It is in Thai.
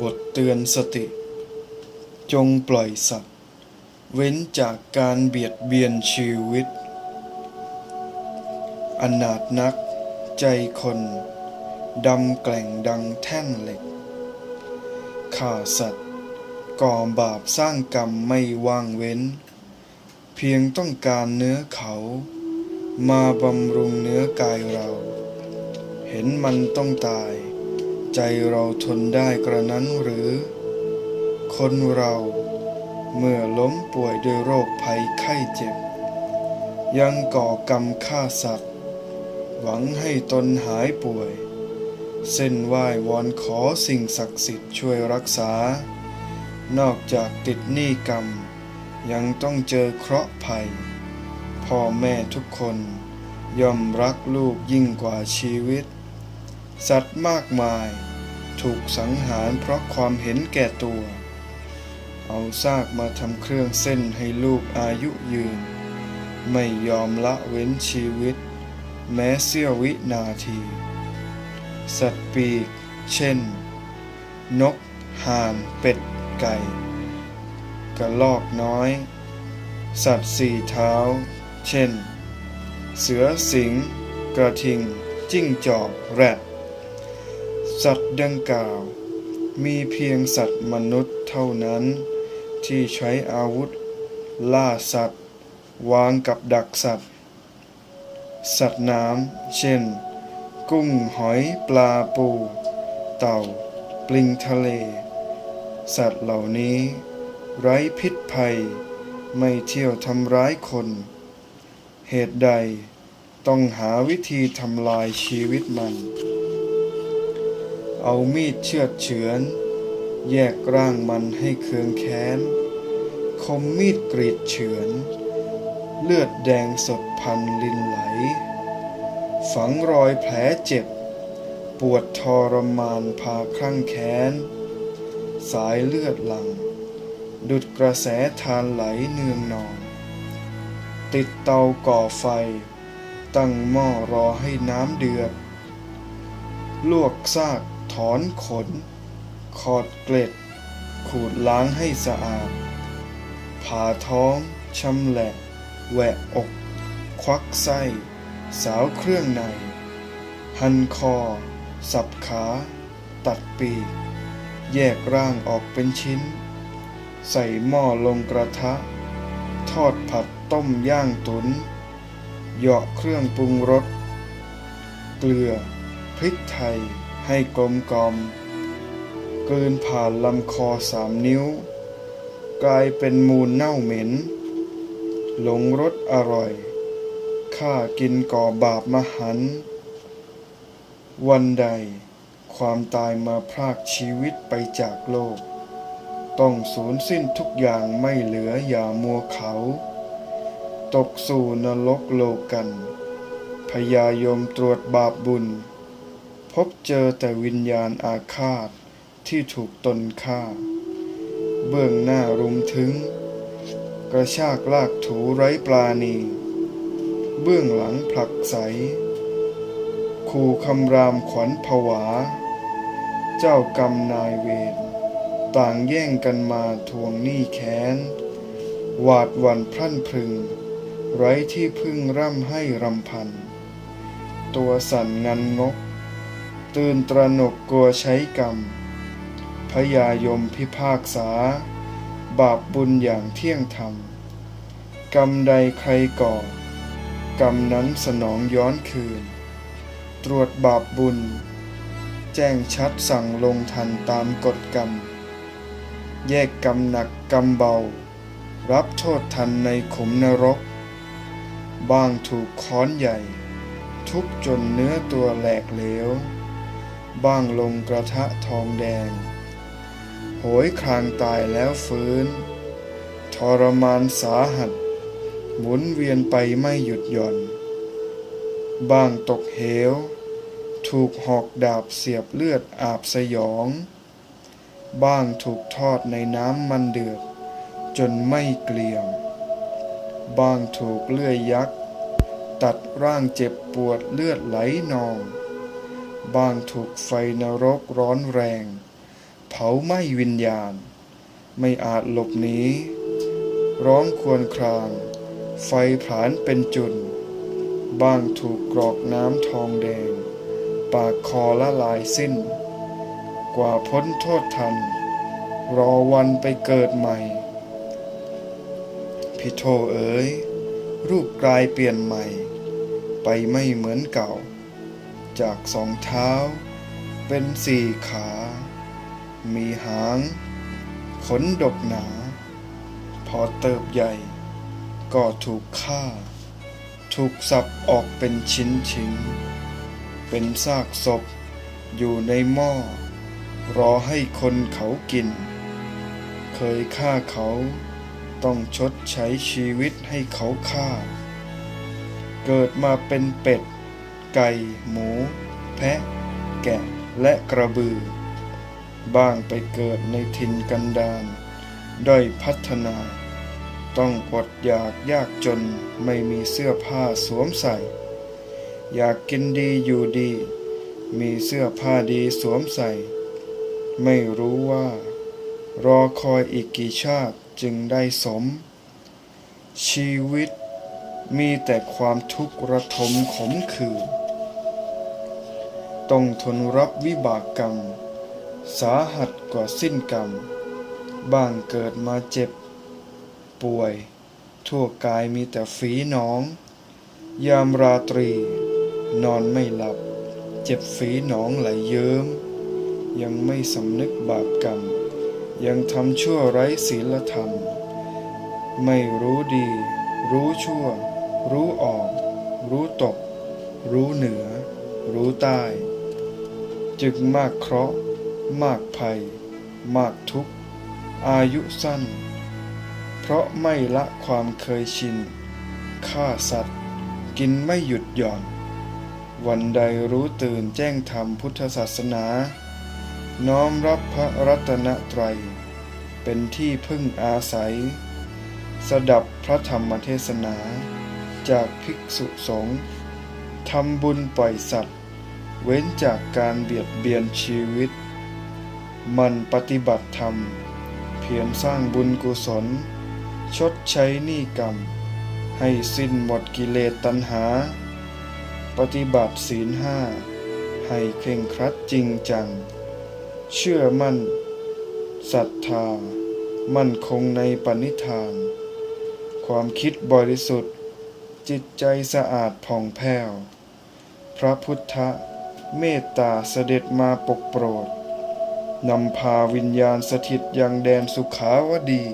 บทเตือนสติ จงปล่อยสัตว์ เว้นจากการเบียดเบียนชีวิต อนาถนัก ใจคนดำแกล่งดังแท่นเหล็กฆ่าสัตว์ ก่อบาปสร้างกรรมไม่ว่างเว้น เพียงต้องการเนื้อเขา มาบำรุงเนื้อกายเรา เห็นมันต้องตาย ใจเราทนได้กระนั้นหรือ คนเราเมื่อล้มป่วยด้วยโรคภัยไข้เจ็บ ยังก่อกรรมฆ่าสัตว์ หวังให้ตนหายป่วย เส้นไหว้วอนขอสิ่งศักดิ์สิทธิ์ช่วยรักษา นอกจากติดหนี้กรรม ยังต้องเจอเคราะห์ภัย พ่อแม่ทุกคนย่อมรักลูกยิ่งกว่าชีวิต สัตว์มากมาย ถูกสังหารเพราะความเห็นแก่ตัว เอาซากมาทำเครื่องเส้นให้ลูกอายุยืน ไม่ยอมละเว้นชีวิต แม้เสี้ยววินาที สัตว์ปีก เช่น นกห่านเป็ดไก่ กระลอกน้อย สัตว์สี่เท้า เช่น เสือสิง กระทิง จิ้งจอก แรด สัตว์ดังกล่าว มีเพียงสัตว์มนุษย์เท่านั้น ที่ใช้อาวุธ ล่าสัตว์ วางกับดักสัตว์ สัตว์น้ำเช่น กุ้งหอยปลาปู เต่า ปลิงทะเล สัตว์เหล่านี้ ไร้พิษภัย ไม่เที่ยวทำร้ายคน เหตุใดต้องหาวิธีทำลายชีวิตมัน เอามีดเชือดเฉือน แยกร่างมันให้เคืองแค้น คมมีดกรีดเฉือน เลือดแดงสดพันลินไหล ฝังรอยแผลเจ็บ ปวดทรมานพาคลั่งแค้น สายเลือดหลัง ดุดกระแสทานไหลเนืองนอง ติดเตาก่อไฟ ตั้งหม้อรอให้น้ำเดือด ลวกซาก ถอนขน ขอดเกล็ด ขูดล้างให้สะอาด ผ่าท้องชำแหละ แหวะอก ควักไส้ สาวเครื่องใน หั่นคอ สับขา ตัดปีก แยกร่างออกเป็นชิ้น ใส่หม้อลงกระทะ ทอดผัดต้มย่างตุน เหยาะเครื่องปรุงรส เกลือ พริกไทย ให้กลมกลอมกลืนผ่านลำคอสามนิ้ว กลายเป็นมูลเน่าเหม็น หลงรสอร่อย ข้ากินก่อบาปมหัน วันใดความตายมาพรากชีวิตไปจากโลก ต้องสูญสิ้นทุกอย่างไม่เหลืออย่ามัวเขา ตกสู่นรกโลกันพยายมตรวจบาปบุญ พบเจอแต่วิญญาณอาฆาตที่ถูกตนฆ่า เบื้องหน้ารุมถึง กระชากลากถูไร้ปลาณี เบื้องหลังผลักใสขู่คำรามขวัญผวา เจ้ากรรมนายเวรต่างแย่งกันมาทวงหนี้แค้น หวาดวันพรั่นพรึง ไร้ที่พึ่งร่ำให้รำพัน ตัวสั่นงันงก ตื่นตระหนกกลัวใช้กรรม พยายมพิพากษา บาปบุญอย่างเที่ยงธรรม กรรมใดใครก่อ กรรมนั้นสนองย้อนคืน ตรวจบาปบุญ แจ้งชัดสั่งลงทันตามกฎกรรม แยกกรรมหนักกรรมเบา รับโทษทันในขุมนรก บ้างถูกค้อนใหญ่ ทุบจนเนื้อตัวแหลกเหลว บ้างลงกระทะทองแดง โหยครางตายแล้วฟื้น ทรมานสาหัส หมุนเวียนไปไม่หยุดหย่อน บ้างตกเหว ถูกหอกดาบเสียบเลือดอาบสยอง บ้างถูกทอดในน้ำมันเดือด จนไม่เกลี่ยม บ้างถูกเลื่อยยักษ์ ตัดร่างเจ็บปวดเลือดไหลนอง บ้างถูกไฟนรกร้อนแรง เผาไหม้วิญญาณ ไม่อาจหลบหนีร้องครวรคราง ไฟผาญเป็นจุน บ้างถูกกรอกน้ำทองแดง ปากคอละลายสิ้น กว่าพ้นโทษทัน รอวันไปเกิดใหม่พี่โทเอ๋ยรูปกลายเปลี่ยนใหม่ ไปไม่เหมือนเก่า จากสองเท้า เป็นสี่ขา มีหาง ขนดกหนา พอเติบใหญ่ ก็ถูกฆ่า ถูกสับออกเป็นชิ้นชิ้นๆเป็นซากศพอยู่ในหม้อ รอให้คนเขากิน เคยฆ่าเขาต้องชดใช้ชีวิตให้เขาฆ่า เกิดมาเป็นเป็ด ไก่ หมู แพะ แกะและกระบือ บ้างไปเกิดในถิ่นกันดารด้อยพัฒนา ต้องอดอยากยากจนไม่มีเสื้อผ้าสวมใส่ อยากกินดีอยู่ดี มีเสื้อผ้าดีสวมใส่ ไม่รู้ว่า รอคอยอีกกี่ชาติจึงได้สม ชีวิตมีแต่ความทุกข์ระทมขมขื่น ต้องทนรับวิบากกรรม สาหัสกว่าสิ้นกรรม บ้างเกิดมาเจ็บ ป่วย ทั่วกายมีแต่ฝีหนอง ยามราตรี นอนไม่หลับ เจ็บฝีหนองไหลเยิ้ม ยังไม่สำนึกบาปกรรม ยังทำชั่วไร้ศีลธรรม ไม่รู้ดี รู้ชั่ว รู้ออก รู้ตก รู้เหนือรู้ใต้ จึงมากเคราะห์ มากภัย มากทุกข์ อายุสั้น เพราะไม่ละความเคยชินฆ่าสัตว์ กินไม่หยุดหย่อน วันใดรู้ตื่นแจ้งธรรมพุทธศาสนา น้อมรับพระรัตนตรัย เป็นที่พึ่งอาศัย สดับพระธรรมเทศนา จากภิกษุสงฆ์ทำบุญปล่อยสัตว์ เว้นจากการเบียดเบียนชีวิต มันปฏิบัติธรรม เพียรสร้างบุญกุศล ชดใช้หนี้กรรม ให้สิ้นหมดกิเลสตัณหา ปฏิบัติศีลห้า ให้เคร่งครัดจริงจัง เชื่อมั่นศรัทธา มั่นคงในปณิธาน ความคิดบริสุทธิ์ จิตใจสะอาดผ่องแผ้ว พระพุทธ เมตตาเสด็จมาปกโปรด นำพาวิญญาณสถิตยังแดนสุขาวดี